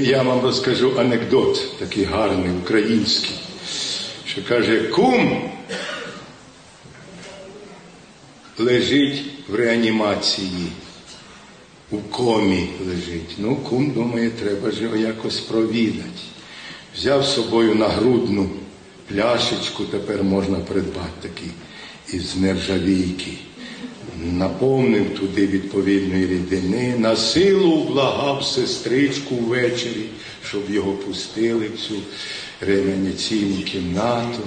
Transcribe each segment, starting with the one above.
Я вам розкажу анекдот, такий гарний, український, що каже, кум лежить в реанімації, у комі лежить. Ну, кум думає, треба ж його якось провідати. Взяв з собою нагрудну пляшечку, тепер можна придбати такий із нержавійки. Наповнив туди відповідної рідини, на силу благав сестричку ввечері, щоб його пустили в цю реанімаційну кімнату.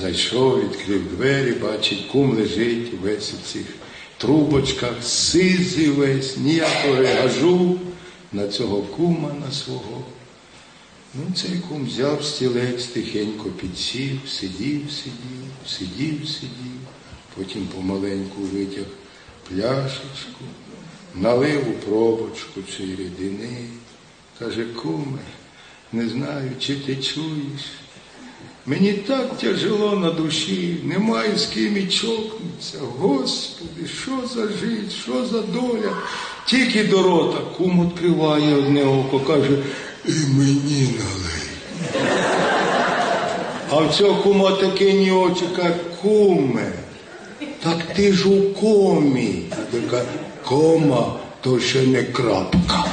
Зайшов, відкрив двері, бачить, кум лежить весь у цих трубочках, сизий весь, ніякого регажу на цього кума, на свого. Ну, цей кум взяв стілець, тихенько підсів, сидів, сидів, сидів, сидів, потім помаленьку витяг пляшечку, налив у пробочку цієї рідини. Каже, куме, не знаю, чи ти чуєш. Мені так тяжело на душі, немає з ким і чокнутися. Господи, що за життя, що за доля? Тільки до рота кум відкриває одне око, каже, і мені налий. А в цього кума таке ні очі, каже, куме, так ти ж у комі. А така кома, то ще не крапка.